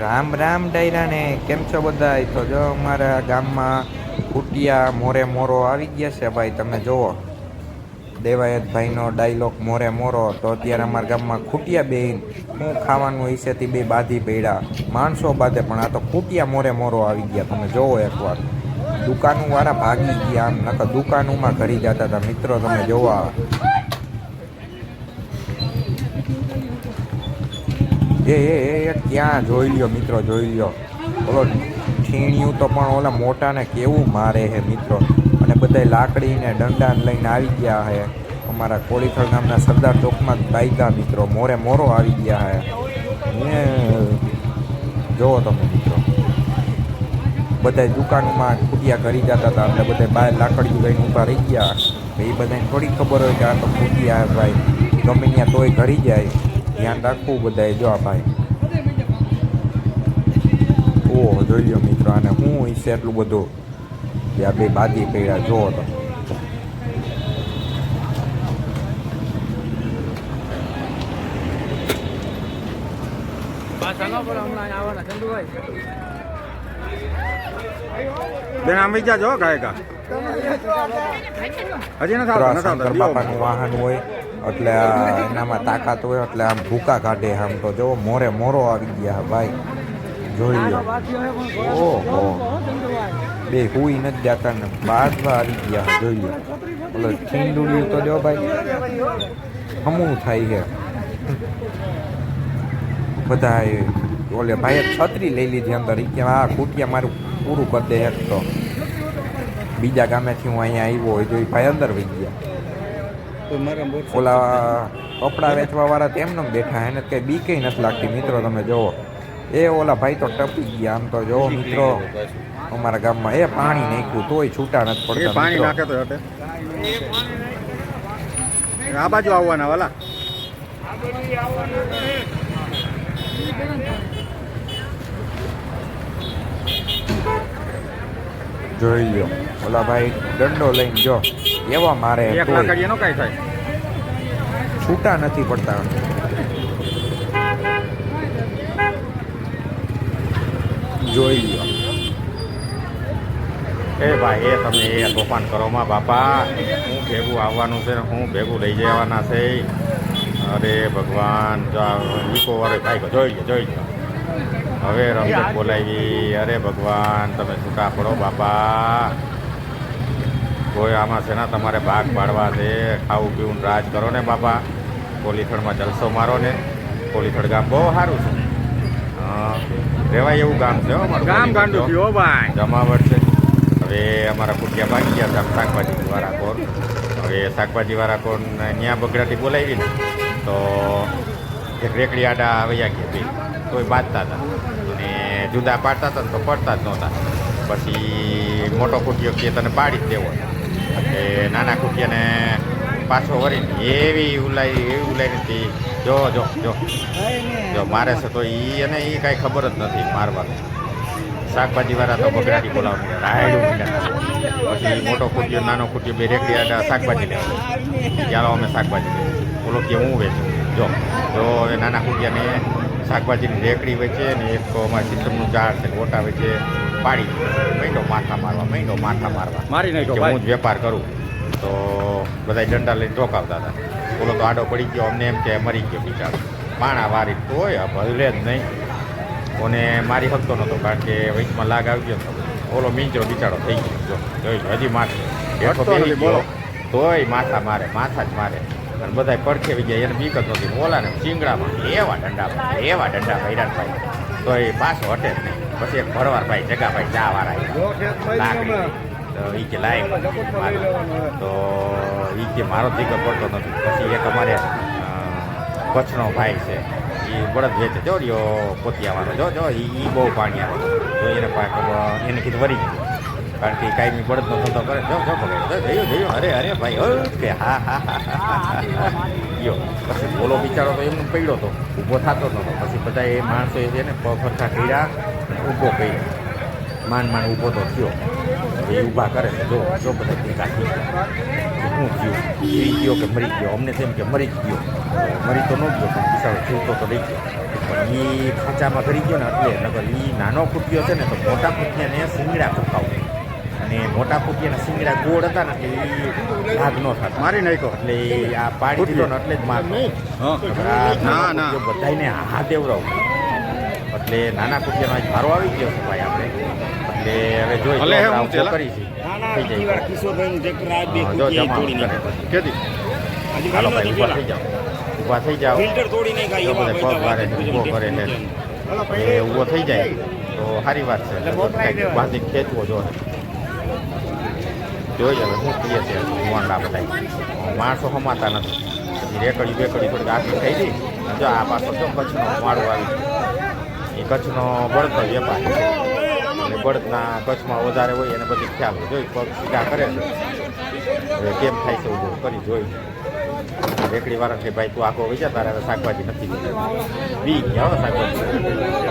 રામ રામ ડાયરાને. કેમ છો બધા? તો જો અમારા ગામમાં કુટિયા મોરે મોરો આવી ગયા છે ભાઈ, તમે જુઓ. દેવાયત ભાઈનો ડાયલોગ મોરે મોરો, તો અત્યારે અમારા ગામમાં ખૂટિયા બેન, હું ખાવાનું હિસેથી બે બાધી પડ્યા. માણસો બાધે, પણ આ તો ખૂટિયા મોરે મોરો આવી ગયા, તમે જોવો એકવાર. દુકાનવાળા ભાગી ગયા આમ, નકર દુકાનોમાં ઘરી જતા હતા. મિત્રો, તમે જોવા એ એ એ ક્યાં જોઈ લ્યો મિત્રો, જોઈ લ્યો. ઓલો ઠીણિયું તો પણ ઓલા મોટાને કેવું મારે હે મિત્રો. અને બધાય લાકડીને દંડાને લઈને આવી ગયા હે. અમારા કોળીથળ ગામના સરદાર ચોકમાં બાઈકા મિત્રો, મોરે મોરો આવી ગયા હે. ને જોવો તમે મિત્રો. બધા દુકાનમાં ખૂટિયા કરી જતા હતા એટલે બધા બહાર લાકડીઓ લઈને ઊભા રહી ગયા. એ બધાને થોડી ખબર હોય કે આ તો ખૂટિયા ભાઈ. ગમે ત્યાં તોય ઘરી જાય. ધ્યાન રાખવું બધાએ જો આ ભાઈ. ઓહો જોઈ લો મિત્રો અને હું ઈશે એટલું બધું કે આ બે બાદી પડ્યા જોવો તો. બેન આમ જો ગાયકા. વાહન હોય, એટલે એનામાં તાકાત હોય, એટલે આમ ભૂકા કાઢે આમ તો. જો મોરે મોરો આવી ગયા, ભાઈ. જોઈ લો. ઓહો. બે હુઈ નથી જતા ને બાદમાં આવી ગયા, જોઈ લો. ઓલો છીંડુડ્યું તો જો ભાઈ. હમું થાય છે. બધા ઓલે ભાઈએ છત્રી લઈ લીધી અંદર. એ કે આ ખૂટિયા મારું પૂરું કરી દે એક તો. બીજા ગામેથી હું અહીંયા આવ્યો હોય તો એ ભાઈ અંદર વહી ગયા. ઓલા કપડાં વેચવા વાળા તેમને બેઠા એને બી કંઈ નથી લાગતી. મિત્રો તમે જુઓ. એ ઓલા ભાઈ તો ટપી ગયા. આમ તો જુઓ મિત્રો. અમારા ગામમાં એ પાણી નાખ્યું તોય છૂટા નથી પડતા પાણી નાખે તો આ બાજુ આવવાના વાલા. જોઈ લો ઓલા ભાઈ દંડો લઈને જો. એવા મારે છૂટા નથી પડતા. જોઈ લો એ ભાઈ એ તમે એ તોફાન કરો માં બાપા. હું ભેગું આવવાનું છે હું ભેગું લઈ જવાના છે. અરે ભગવાન જો ઈકો વાળો ભાઈ જોઈ લો જોઈ લો હવે રમઝટ બોલાવી અરે ભગવાન તમે છૂટા પડો બાપા. કોઈ આમાં છે ને તમારે ભાગ પાડવા છે. ખાવું પીવું રાજ કરો ને બાપા. કોલીથળમાં જલસો મારો ને. કોલીથળ ગામ બહુ સારું છે. રહેવાય એવું ગામ છે ગામ ગાંડું તો. ભાઈ. જમાવટ છે. હવે અમારા કુટિયા ભાગી ગયા છે શાકભાજી વાળા કોણ. હવે શાકભાજી વાળા કોણ ત્યાં બગડાટી બોલાવી ને. તો એક રેકડી આડા વૈયા ગયા કોઈ તોય બાંધતા હતા. અને જુદા પાડતા હતા તો પડતા જ નહોતા. પછી મોટો કુટિયો કે તને પાડી જ દેવો. એટલે નાના કુટિયાને પાછો વળીને એવી ઉલાઈ એવી ઉલાઈ નથી જો જો જો. જો મારે છે તો એ અને એ કાંઈ ખબર જ નથી મારવાનું. શાકભાજીવાળા તો બગડાટી બોલાવવાનું. રાયડું પછી મોટો કુટિયો, નાનો કુટિયો બે રેકડી આડા શાકભાજી લેવા. ચાલો અમે શાકભાજી લઈએ. બોલો કે, હું વેચું. જો જો એ નાના કુટિયાને શાકભાજીની રેકડી વેચે ને એક તો અમારે સિસ્ટમનું ઝાડ છે ગોટા વેચે પાડી મહિનો માથા મારવા મહિનો માથા મારવા. મારી નાખ્યો હું જ વેપાર કરું. તો બધા ડંડા લઈને ચોંકાવતા હતા. બોલો તો આડો પડી ગયો. અમને એમ કે મરી ગયો બિચારો. પાણા વારી તોય ભલે જ નહીં. કોને મારી શકતો નહોતો કારણ કે વચમાં લાગ આવી ગયો ને ઓલો મીંચરો બિચારો થઈ ગયો. જો જોઈ હજી માથે બોલો. તોય માથા મારે માથા જ મારે. અને બધા પડખે ગયા એને બીકત નથી. નહોતી ઓલાને ચીંગડામાં એવા ડંડા એવા ડંડા ભૈરાન ભાઈ. તો એ પાછો હટે જ નહીં. પછી એક ભરવાર ભાઈ જગાભાઈ ચા વાળા તો ઈ કે લાય. તો ઈ કે મારો દીકરો પડતો નથી. પછી એક અમારે કચ્છનો ભાઈ છે. એ બળદ વેચે. જો રહ્યો પોતિયાવાનો. જો જો એ બહુ પાણી આવે તો એને એને કીધું વરી ગયું. કારણ કે કાંઈ બળદનો ધંધો કરે. જો જો પકડ્યો જો જોયું જોયું અરે અરે, ભાઈ હો કે હા હા ગયો. પછી બોલો બિચારો તો એમને પડ્યો હતો ઊભો થતો નહોતો. પછી બધા એ માણસો એ છે ને પગ કર્યા ઊભો કર્યો. માંડ માંડ ઊભો તો થયો. એ ઊભા કરે જો જો બધા ભેગા થઈ શું થયું? એ ગયો કે મરી ગયો? અમને તેમ કે મરી જ ગયો. મરી તો ન ગયો, પણ બિચારો જીવતો તો રહી ગયો. પણ એ ખાંચામાં ભરી ગયો ને એટલે નગર એ નાનો કુટિયો છે ને તો મોટા કુટિયાને સિંગડા અને મોટા કુટિયાના સિંગડા ગોળ હતા ને એ ભાગ નો થતા. મારી નાખ્યો. એટલે આ પાડી દીધો ને એટલે જ માર હા. ના ના. બધાને હા દેવરાવ એટલે નાના કુટિયાનો આજ ભારો આવી ગયો છે ભાઈ આપણે. એટલે હવે જોઈ. કરી છે. હાલો ભાઈ ઊભા થઈ જાઓ. ઊભા થઈ જાઓ. પગ ઊભો કરે એટલે. એ ઊભો થઈ જાય. તો સારી વાત છે. ખેંચવો જો જોઈ હવે શું કહીએ છે? મોંડા બધા. માણસો સમાતા નથી. પછી રેકડી બેકડી આગળ થઈ ગઈ. જો આ પાછો જો કચ્છનો માળો આવી. એ કચ્છનો બળદનો વેપાર. એટલે બળદના કચ્છમાં વધારે હોય એને બધી ખ્યાલ. જોઈ, પગ સીધા કરે છે. હવે કેમ થાય છે ઊભો કરી જોઈ. રેકડી વાળા ભાઈ, તું આખો વહી જા તારે શાકભાજી નથી બી ગયા શાકભાજી.